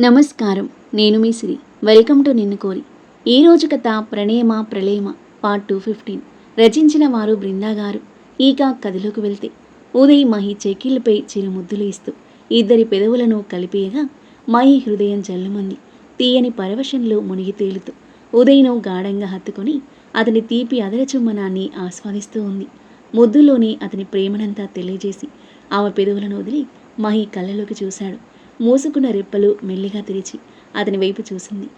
నమస్కారం. నేను మీ సిరి. Welcome to నిన్ను కోరి. ఈ రోజు కథ ప్రణేమ ప్రళయమ? పార్ట్ టూ ఫిఫ్టీన్ రచించిన వారు బృందా గారు. ఈక కథలోకి వెళ్తే ఉదయ్ మహి చెక్కిళ్ళపై చిరుముద్దులు ఇస్తూ ఇద్దరి పెదవులను కలిపేయగా మహి హృదయం జల్లుమంది. తీయని పరవశంలో మునిగి తేలుతూ ఉదయ్ను గాఢంగా హత్తుకొని అతని తీపి అదరచుమ్మనాన్ని ఆస్వాదిస్తూ ఉంది. ముద్దులోనే అతని ప్రేమనంతా తెలియజేసి ఆమె పెదవులను వదిలి మహి కళ్ళలోకి చూశాడు. మూసుకున్న రెప్పలు మెల్లిగా తెరిచి అతని వైపు చూసింది.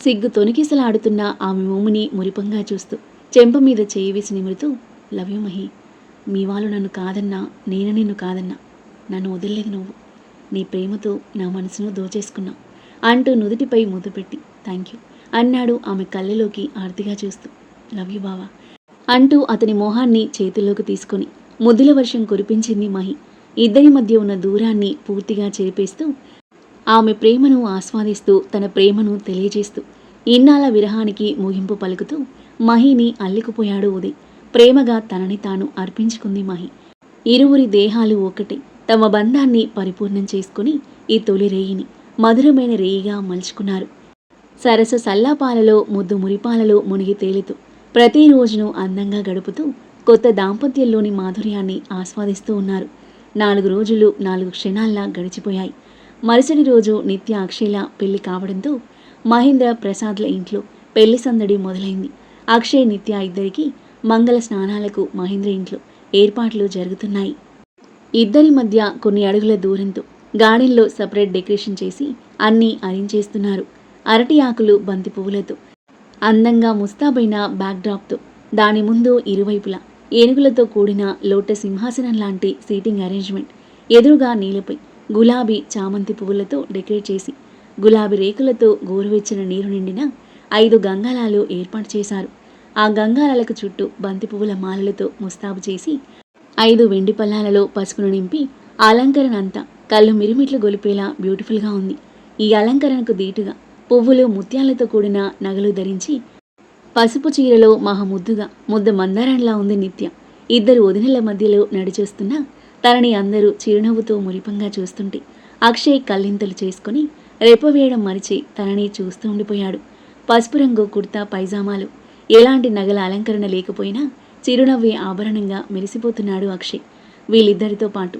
సిగ్గు తొనికిసలాడుతున్న ఆమె మోముని మురిపంగా చూస్తూ చెంప మీద చేయి వేసి నిమురుతూ లవ్ యూ మహి. మీ వాళ్ళు నన్ను కాదన్నా నేను నిన్ను కాదన్నా. నన్ను వదిలేదు నువ్వు. నీ ప్రేమతో నా మనసును దోచేసుకున్నావు అంటూ నుదుటిపై ముద్దు పెట్టి థ్యాంక్ యూ అన్నాడు ఆమె కళ్ళలోకి ఆర్తిగా చూస్తూ. లవ్ యూ బావా అంటూ అతని మొహాన్ని చేతిలోకి తీసుకొని ముద్దుల వర్షం కురిపించింది మహి. ఇద్దరి మధ్య ఉన్న దూరాన్ని పూర్తిగా చెరిపేస్తూ ఆమె ప్రేమను ఆస్వాదిస్తూ తన ప్రేమను తెలియజేస్తూ ఇన్నాళ్ళ విరహానికి ముగింపు పలుకుతూ మహిని అల్లికుపోయాడు ఉదయ్. ప్రేమగా తనని తాను అర్పించుకుంది మహి. ఇరువురి దేహాలు ఒకటే. తమ బంధాన్ని పరిపూర్ణం చేసుకుని ఈ తొలి రేయిని మధురమైన రేయిగా మలుచుకున్నారు. సరస సల్లాపాలలో ముద్దు మురిపాలలో మునిగి తేలుతూ ప్రతిరోజును అందంగా గడుపుతూ కొత్త దాంపత్యంలోని మాధుర్యాన్ని ఆస్వాదిస్తూ ఉన్నారు. నాలుగు రోజులు నాలుగు క్షణాల్లా గడిచిపోయాయి. మరుసటి రోజు నిత్య అక్షయ్ల పెళ్ళి కావడంతో మహేంద్ర ప్రసాద్ల ఇంట్లో పెళ్ళి సందడి మొదలైంది. అక్షయ్ నిత్య ఇద్దరికి మంగళ స్నానాలకు మహేంద్ర ఇంట్లో ఏర్పాట్లు జరుగుతున్నాయి. ఇద్దరి మధ్య కొన్ని అడుగుల దూరంతో గార్డెన్లో సపరేట్ డెకరేషన్ చేసి అన్నీ అరించేస్తున్నారు అరటి ఆకులు బంతి పువ్వులతో అందంగా ముస్తాబైన బ్యాక్డ్రాప్తో దాని ముందు ఇరువైపులా ఏనుగులతో కూడిన లోట సింహాసనం లాంటి సీటింగ్ అరేంజ్మెంట్. ఎదురుగా నీలపై గులాబీ చామంతి పువ్వులతో డెకరేట్ చేసి గులాబీ రేకులతో గోరువెచ్చిన నీరు నిండిన ఐదు గంగాలాలు ఏర్పాటు చేశారు. ఆ గంగాలాలకు చుట్టూ బంతి పువ్వుల మాలలతో ముస్తాబు చేసి ఐదు వెండి పల్లాలలో పసుపును నింపి అలంకరణ అంతా కళ్ళు మిరిమిట్లు గొలిపేలా బ్యూటిఫుల్గా ఉంది. ఈ అలంకరణకు దీటుగా పువ్వులు ముత్యాలతో కూడిన నగలు ధరించి పసుపు చీరలో మహముద్దుగా ముద్ద మందారంలా ఉంది నిత్య. ఇద్దరు వదినల మధ్యలో నడిచేస్తున్నా తనని అందరూ చిరునవ్వుతో మురిపంగా చూస్తుంటే అక్షయ్ కల్లింతలు చేసుకుని రెప్పవేయడం మరిచి తనని చూస్తూ ఉండిపోయాడు. పసుపు రంగు కుర్తా పైజామాలు ఎలాంటి నగల అలంకరణ లేకపోయినా చిరునవ్వే ఆభరణంగా మెరిసిపోతున్నాడు అక్షయ్. వీళ్ళిద్దరితో పాటు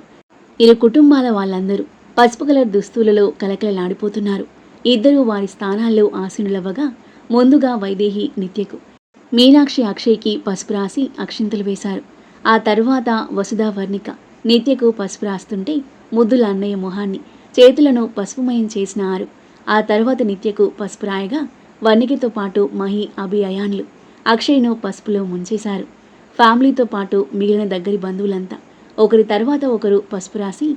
ఇరు కుటుంబాల వాళ్ళందరూ పసుపు కలర్ దుస్తులలో కలకలలాడిపోతున్నారు. ఇద్దరూ వారి స్థానాల్లో ఆసీనులవ్వగా ముందుగా వైదేహి నిత్యకు. మీనాక్షి అక్షయ్కి పసుపు రాసి అక్షింతలు వేశారు. ఆ తరువాత వసుధా వర్ణిక నిత్యకు పసుపు రాస్తుంటే ముద్దుల అన్నయ్య మొహాన్ని చేతులను పసుపుమయం చేసిన ఆరు. ఆ తర్వాత నిత్యకు పసుపు రాయగా వర్ణికతో పాటు మహి అభి అయాన్లు అక్షయ్ను పసుపులో ముంచేశారు. ఫ్యామిలీతో పాటు మిగిలిన దగ్గరి బంధువులంతా ఒకరి తర్వాత ఒకరు పసుపు రాసి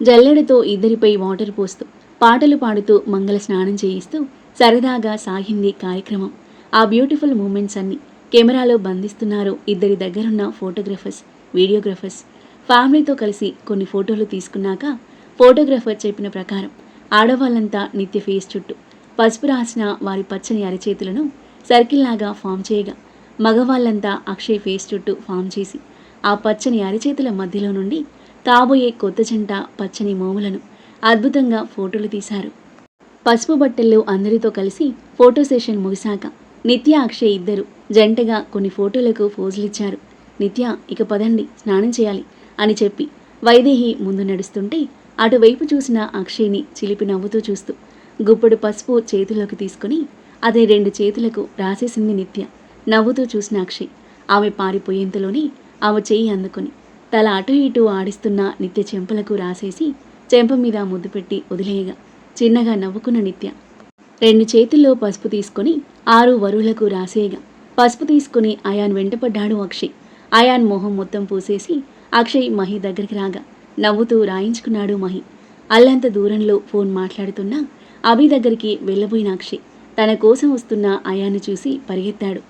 జల్లెడతో ఇద్దరిపై వాటర్ పోస్తూ పాటలు పాడుతూ మంగళ స్నానం చేయిస్తూ సరదాగా సాగింది కార్యక్రమం. ఆ బ్యూటిఫుల్ మూమెంట్స్ అన్ని కెమెరాలో బంధిస్తున్నారు ఇద్దరి దగ్గరున్న ఫోటోగ్రఫర్స్ వీడియోగ్రఫర్స్. ఫ్యామిలీతో కలిసి కొన్ని ఫోటోలు తీసుకున్నాక ఫోటోగ్రఫర్ చెప్పిన ప్రకారం ఆడవాళ్ళంతా నిత్య ఫేస్ చుట్టూ పసుపు రాసిన వారి పచ్చని అరచేతులను సర్కిల్లాగా ఫామ్ చేయగా మగవాళ్ళంతా అక్షయ్ ఫేస్ చుట్టూ ఫామ్ చేసి ఆ పచ్చని అరచేతుల మధ్యలో నుండి కాబోయే కొత్త జంట పచ్చని మోములను అద్భుతంగా ఫోటోలు తీశారు. పసుపు బట్టల్లో అందరితో కలిసి ఫోటో సెషన్ ముగిశాక నిత్య అక్షయ్ ఇద్దరు జంటగా కొన్ని ఫోటోలకు ఫోజులిచ్చారు నిత్య ఇక పదండి స్నానం చేయాలి అని చెప్పి వైదేహి ముందు నడుస్తుంటే అటువైపు చూసిన అక్షయ్ని చిలిపి నవ్వుతూ చూస్తూ గుప్పడు పసుపు చేతుల్లోకి తీసుకుని అదే రెండు చేతులకు రాసేసింది నిత్య. నవ్వుతూ చూసిన అక్షయ్ ఆమె పారిపోయేంతలోనే ఆమె చేయి అందుకొని తల అటు ఇటు ఆడిస్తున్న నిత్య చెంపలకు రాసేసి చెంప మీద ముద్దు పెట్టి వదిలేయగా చిన్నగా నవ్వుకున్న నిత్య. రెండు చేతుల్లో పసుపు తీసుకొని ఆరు వరువులకు రాసేయగా. పసుపు తీసుకుని అయాన్ వెంటపడ్డాడు అక్షయ్. అయాన్ మొహం మొత్తం పూసేసి అక్షయ్ మహి దగ్గరికి రాగా నవ్వుతూ రాయించుకున్నాడు మహి. అల్లంత దూరంలో ఫోన్ మాట్లాడుతున్నా అభి దగ్గరికి వెళ్ళబోయిన అక్షయ్. తన కోసం వస్తున్న అయాన్ని చూసి పరిగెత్తాడు.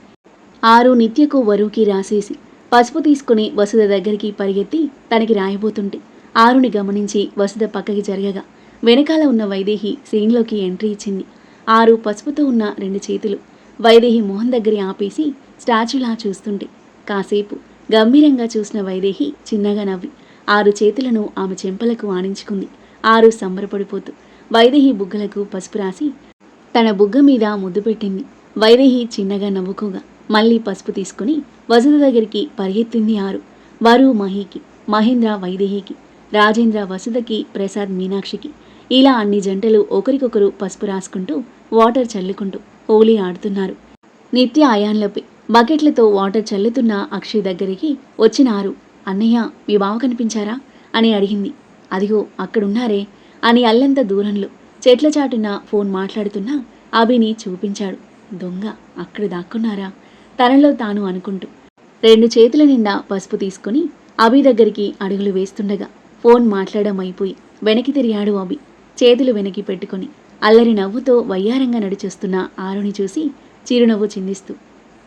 ఆరు నిత్యకు వరువుకి రాసేసి పసుపు తీసుకుని వసుధ దగ్గరికి పరిగెత్తి తనకి రాయబోతుంటే ఆరుని గమనించి వసుధ పక్కకి జరగగా వెనకాల ఉన్న వైదేహి సీన్లోకి ఎంట్రీ ఇచ్చింది. ఆరు పసుపుతో ఉన్న రెండు చేతులు. వైదేహి మొహం దగ్గరే ఆపేసి స్టాచ్యూలా చూస్తుంటే. కాసేపు గంభీరంగా చూసిన వైదేహి చిన్నగా నవ్వి ఆరు చేతులను ఆమె చెంపలకు ఆనించుకుంది. ఆరు సంబరపడిపోతూ వైదేహి బుగ్గలకు పసుపు రాసి తన బుగ్గ మీద ముద్దు పెట్టింది. వైదేహి చిన్నగా నవ్వుకోగా మళ్ళీ పసుపు తీసుకుని వసుధ దగ్గరికి పరిగెత్తింది ఆరు. వరు మహికి మహేంద్ర వైదేహికి రాజేంద్ర వసుధకి ప్రసాద్ మీనాక్షికి ఇలా అన్ని జంటలు ఒకరికొకరు పసుపు రాసుకుంటూ వాటర్ చల్లుకుంటూ హోలీ ఆడుతున్నారు. నిత్య అయాన్లపై బకెట్లతో వాటర్ చల్లుతున్న అక్షయ్ దగ్గరికి వచ్చినారు. అన్నయ్య మీ బావ కనిపించారా? అని అడిగింది. అదిగో అక్కడున్నారే అని అల్లంత దూరంలో చెట్ల చాటున ఫోన్ మాట్లాడుతున్న అభిని చూపించాడు. దొంగ అక్కడ దాక్కున్నారా? తనలో తాను అనుకుంటూ రెండు చేతుల నిండా పసుపు తీసుకుని అభి దగ్గరికి అడుగులు వేస్తుండగా ఫోన్ మాట్లాడమైపోయి వెనక్కి తిరిగాడు అభి. చేతులు వెనక్కి పెట్టుకొని అల్లరి నవ్వుతో వయ్యారంగా నడిచొస్తున్న ఆరుని చూసి చిరునవ్వు చిందిస్తూ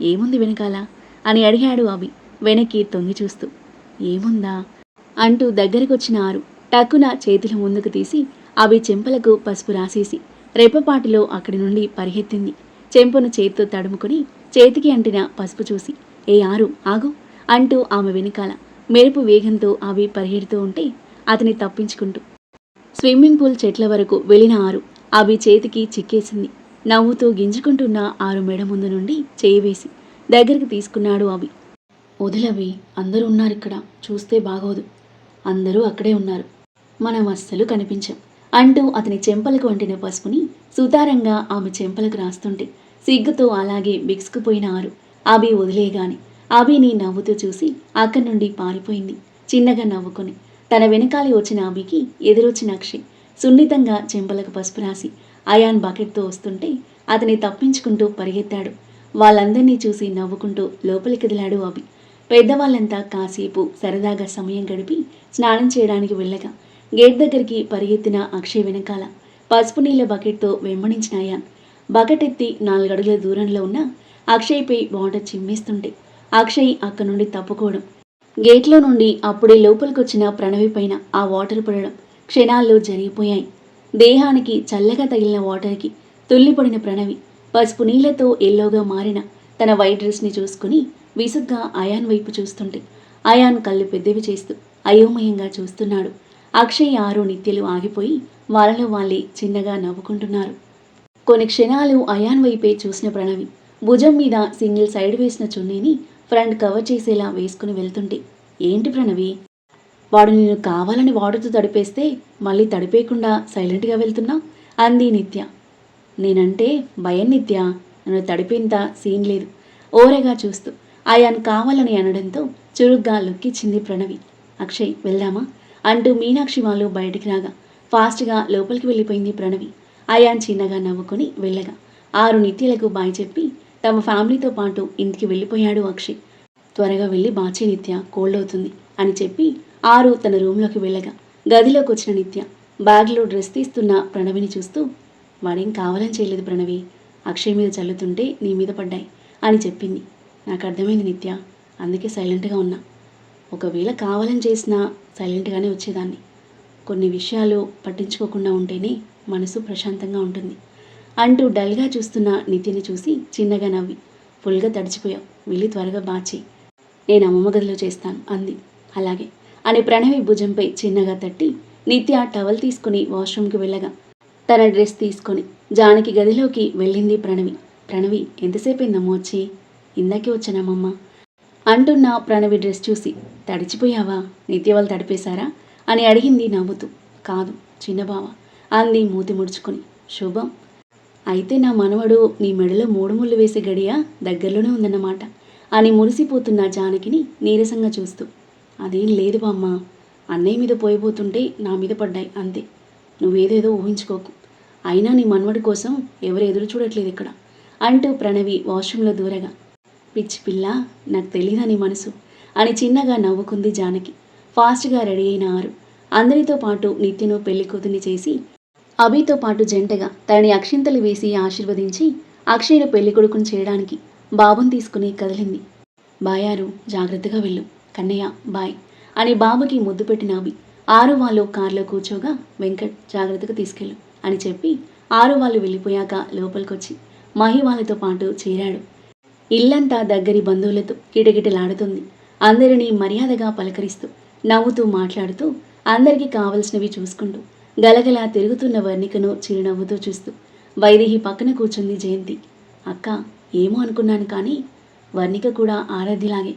ఏముంది వెనకాల? అని అడిగాడు అవి వెనక్కి తొంగి చూస్తూ. ఏముందా? అంటూ దగ్గరకొచ్చిన ఆరు టక్కున చేతుల ముందుకు తీసి అవి చెంపలకు పసుపు రాసేసి రెప్పపాటిలో అక్కడి నుండి పరిగెత్తింది. చెంపను చేతితో తడుముకొని చేతికి అంటిన పసుపు చూసి ఏ ఆరు ఆగు అంటూ ఆమె వెనకాల మెరుపు వేగంతో అవి పరిగెడుతూ ఉంటే అతని తప్పించుకుంటూ స్విమ్మింగ్ పూల్ చెట్ల వరకు వెళ్ళిన ఆరు. అవి చేతికి చిక్కేసింది. నవ్వుతూ గింజుకుంటున్న ఆరు మెడ ముందు నుండి చేయి వేసి దగ్గరికి తీసుకున్నాడు అవి వదిలవి అందరూ ఉన్నారు ఇక్కడ చూస్తే బాగోదు. అందరూ అక్కడే ఉన్నారు. మనం అస్సలు కనిపించాం అంటూ అతని చెంపలకు వంటిన పసుపుని సుతారంగా ఆమె చెంపలకు రాస్తుంటే సిగ్గుతో అలాగే బిగుసుకుపోయిన ఆరు. అభి వదిలేగాని అభిని నవ్వుతూ చూసి అక్కడి నుండి పారిపోయింది చిన్నగా నవ్వుకొని. తన వెనకాలి వచ్చిన ఆమెకి ఎదురొచ్చిన అక్షయ్ సున్నితంగా చెంపలకు పసుపు రాసి అయాన్ బకెట్తో వస్తుంటే అతని తప్పించుకుంటూ పరిగెత్తాడు. వాళ్ళందరినీ చూసి నవ్వుకుంటూ లోపలికి కదిలాడు అభి. పెద్దవాళ్ళంతా కాసేపు సరదాగా సమయం గడిపి స్నానం చేయడానికి వెళ్ళగా గేట్ దగ్గరికి పరిగెత్తిన అక్షయ్ వెనకాల పసుపు నీళ్ళ బకెట్తో వెంబడించిన అయాన్. బకెట్ ఎత్తి నాలుగడుగుల దూరంలో ఉన్న అక్షయ్పై వాటర్ చిమ్మేస్తుంటే అక్షయ్ అక్కడి నుండి తప్పుకోవడం గేట్లో నుండి అప్పుడే లోపలికొచ్చిన ప్రణవి పైన ఆ వాటర్ పడడం క్షణాల్లో జరిగిపోయాయి. దేహానికి చల్లగా తగిలిన వాటర్కి తుల్లిపడిన ప్రణవి పసుపు నీళ్ళతో ఎల్లోగా మారిన తన వైట్ డ్రెస్ని చూసుకుని విసుగ్గా అయాన్ వైపు చూస్తుంటే అయాన్ కళ్ళు పెద్దవి చేస్తూ అయోమయంగా చూస్తున్నాడు. అక్షయ్ ఆరు నిత్యలు ఆగిపోయి వాళ్ళలో వాళ్ళే చిన్నగా నవ్వుకుంటున్నారు. కొన్ని క్షణాలు అయాన్ వైపే చూసిన ప్రణవి భుజం మీద సింగిల్ సైడ్ వేసిన చున్నీని ఫ్రంట్ కవర్ చేసేలా వేసుకుని వెళ్తుంటే ఏంటి ప్రణవి? వాడు నేను కావాలని వాడుతూ తడిపేస్తే మళ్ళీ తడిపేయకుండా సైలెంట్గా వెళ్తున్నా? అంది నిత్య. నేనంటే భయం నిత్య. నన్ను తడిపేంత సీన్ లేదు. ఓరగా చూస్తూ ఆయాను కావాలని అనడంతో చురుగ్గా లొక్కిచ్చింది ప్రణవి. అక్షయ్ వెళ్దామా? అంటూ మీనాక్షి వాళ్ళు బయటికి రాగా ఫాస్ట్గా లోపలికి వెళ్ళిపోయింది ప్రణవి. అయాన్ చిన్నగా నవ్వుకొని వెళ్ళగా ఆరు నిత్యలకు బాయ్ చెప్పి తమ ఫ్యామిలీతో పాటు ఇంటికి వెళ్ళిపోయాడు అక్షయ్. త్వరగా వెళ్ళి బాచి నిత్య కోల్డ్ అవుతుంది అని చెప్పి ఆరు తన రూమ్లోకి వెళ్ళగా గదిలోకి వచ్చిన నిత్య బ్యాగ్లో డ్రెస్ తీస్తున్న ప్రణవిని చూస్తూ వాడేం కావాలని చేయలేదు ప్రణవి. అక్షయ్ మీద చల్లుతుంటే నీ మీద పడ్డాయి అని చెప్పింది. నాకు అర్థమైంది నిత్య. అందుకే సైలెంట్గా ఉన్నా. ఒకవేళ కావాలని చేసినా సైలెంట్గానే వచ్చేదాన్ని. కొన్ని విషయాలు పట్టించుకోకుండా ఉంటేనే మనసు ప్రశాంతంగా ఉంటుంది. అంటూ డల్గా చూస్తున్న నిత్యని చూసి చిన్నగా నవ్వి ఫుల్గా తడిచిపోయావు. వెళ్ళి త్వరగా బాచి నేను అమ్మమ్మ గదిలో చేస్తాను అంది. అలాగే. అని ప్రణవి భుజంపై చిన్నగా తట్టి నిత్య టవల్ తీసుకుని వాష్రూమ్కి వెళ్ళగా తన డ్రెస్ తీసుకొని జానకి గదిలోకి వెళ్ళింది ప్రణవి. ప్రణవి ఎంతసేపు అయిందమ్మో వచ్చి? ఇందాకే వచ్చానమ్మమ్మ అంటున్న ప్రణవి డ్రెస్ చూసి తడిచిపోయావా? నిత్య వాళ్ళు తడిపేశారా? అని అడిగింది నవ్వుతూ. కాదు చిన్నబావ అంది మూతి ముడుచుకొని. శుభం. అయితే నా మనవడు నీ మెడలో మూడు ముళ్ళు వేసే గడియ దగ్గరలోనే ఉందన్నమాట. అని మురిసిపోతున్న జానకిని నీరసంగా చూస్తూ అదేం లేదు బామ్మ. అన్నయ్య మీద పోయిపోతుంటే నా మీద పడ్డాయి అంతే. నువ్వేదేదో ఊహించుకోకు. అయినా నీ మనవడి కోసం ఎవరు ఎదురు చూడట్లేదు ఇక్కడ అంటూ ప్రణవి వాష్రూమ్లో దూరగా. పిచ్చి పిల్ల నాకు తెలియదా నీ మనసు? అని చిన్నగా నవ్వుకుంది జానకి. ఫాస్ట్గా రెడీ అయిన ఆరు. అందరితో పాటు నిత్యను పెళ్ళి కూతుర్ని చేసి అభితో పాటు జంటగా తనని అక్షింతలు వేసి ఆశీర్వదించి అక్షయ్ను పెళ్ళి కొడుకును చేయడానికి బాబుని తీసుకుని కదిలింది. బాయారు జాగ్రత్తగా వెళ్ళు. కన్నయ్య బాయ్ అని బాబుకి ముద్దు పెట్టిన అభి ఆరు వాళ్ళు కారులో కూర్చోగా వెంకట్ జాగ్రత్తగా తీసుకెళ్ళు అని చెప్పి ఆరు వాళ్ళు వెళ్ళిపోయాక లోపలికొచ్చి మహి వాళ్ళతో పాటు చేరాడు. ఇల్లంతా దగ్గరి బంధువులతో కిటకిటలాడుతుంది. అందరినీ మర్యాదగా పలకరిస్తూ నవ్వుతూ మాట్లాడుతూ అందరికీ కావలసినవి చూసుకుంటూ గలగలా తిరుగుతున్న వర్ణికను చిరునవ్వుతో చూస్తూ వైదేహి పక్కన కూర్చుంది జయంతి. అక్క ఏమో అనుకున్నాను కానీ వర్ణిక కూడా ఆరాధ్యలాగే.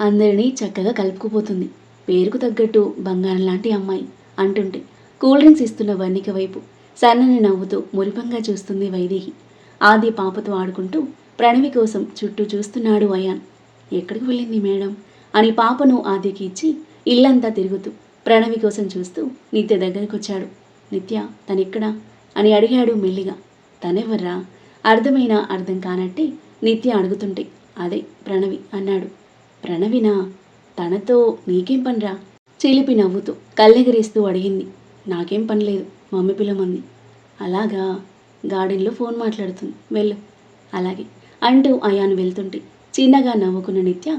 అందరినీ చక్కగా కలుపుకుపోతుంది. పేరుకు తగ్గట్టు బంగారం లాంటి అమ్మాయి అంటుంటే కూల్ డ్రింక్స్ ఇస్తున్న వర్ణిక వైపు సన్నని నవ్వుతూ మురిపంగా చూస్తుంది వైదేహి. ఆది పాపతో ఆడుకుంటూ ప్రణవి కోసం చుట్టూ చూస్తున్నాడు అయాన్. ఎక్కడికి వెళ్ళింది మేడం? అని పాపను ఆదికి ఇచ్చి ఇల్లంతా తిరుగుతూ ప్రణవి కోసం చూస్తూ నిత్య దగ్గరికి వచ్చాడు నిత్య తనెక్కడా? అని అడిగాడు మెల్లిగా. తనెవర్రా? అర్థమైన అర్థం కానట్టే నిత్య అడుగుతుంటే. అదే ప్రణవి అన్నాడు. ప్రణవినా? తనతో నీకేం పనిరా? చిలిపి నవ్వుతూ కళ్ళెగరేస్తూ అడిగింది. నాకేం పని లేదు మమ్మీ పిలమంది అలాగా? గార్డెన్లో ఫోన్ మాట్లాడుతుంది. వెళ్ళు. అలాగే అంటూ అయాను వెళ్తుంటే చిన్నగా నవ్వుకున్న నిత్య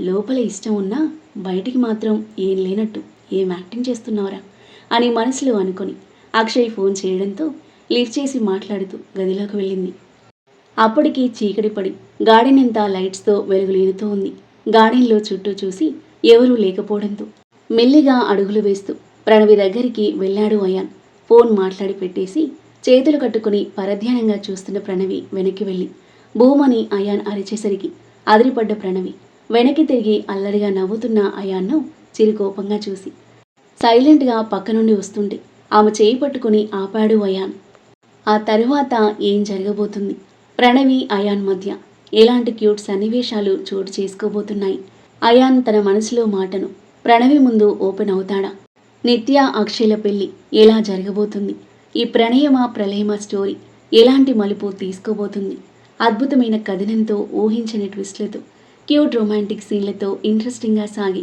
లోపల ఇష్టం ఉన్నా బయటికి మాత్రం ఏం లేనట్టు ఏం యాక్టింగ్ చేస్తున్నావురా? అని మనసులో అనుకొని అక్షయ్ ఫోన్ చేయడంతో లిఫ్ట్ చేసి మాట్లాడుతూ గదిలోకి వెళ్ళింది. అప్పటికి చీకటి పడి గార్డెన్ అంతా లైట్స్తో వెలుగులేనుతూ ఉంది. గార్డెన్లో చుట్టూ చూసి ఎవరూ లేకపోవడంతో మెల్లిగా అడుగులు వేస్తూ ప్రణవి దగ్గరికి వెళ్ళాడు అయాన్. ఫోన్ మాట్లాడి పెట్టేసి చేతులు కట్టుకుని పరధ్యానంగా చూస్తున్న ప్రణవి వెనక్కి వెళ్ళి భూమని అయాన్ అరిచేసరికి అదిరిపడ్డ ప్రణవి వెనక్కి తిరిగి అల్లరిగా నవ్వుతున్న అయాన్ను చిరు కోపంగా చూసి. సైలెంట్గా పక్క నుండి వస్తుంటే ఆమె చేయి పట్టుకుని ఆపాడు అయాన్. ఆ తరువాత ఏం జరగబోతుంది? ప్రణవి అయాన్ మధ్య ఎలాంటి క్యూట్ సన్నివేశాలు చోటు చేసుకోబోతున్నాయి? అయాన్ తన మనసులో మాటను ప్రణవి ముందు ఓపెన్ అవుతాడా? నిత్య అక్షయల పెళ్ళి ఎలా జరగబోతుంది? ఈ ప్రణయమా ప్రళయమా స్టోరీ ఎలాంటి మలుపు తీసుకోబోతుంది? అద్భుతమైన కథనంతో ఊహించని ట్విస్ట్లతో క్యూట్ రొమాంటిక్ సీన్లతో ఇంట్రెస్టింగ్గా సాగి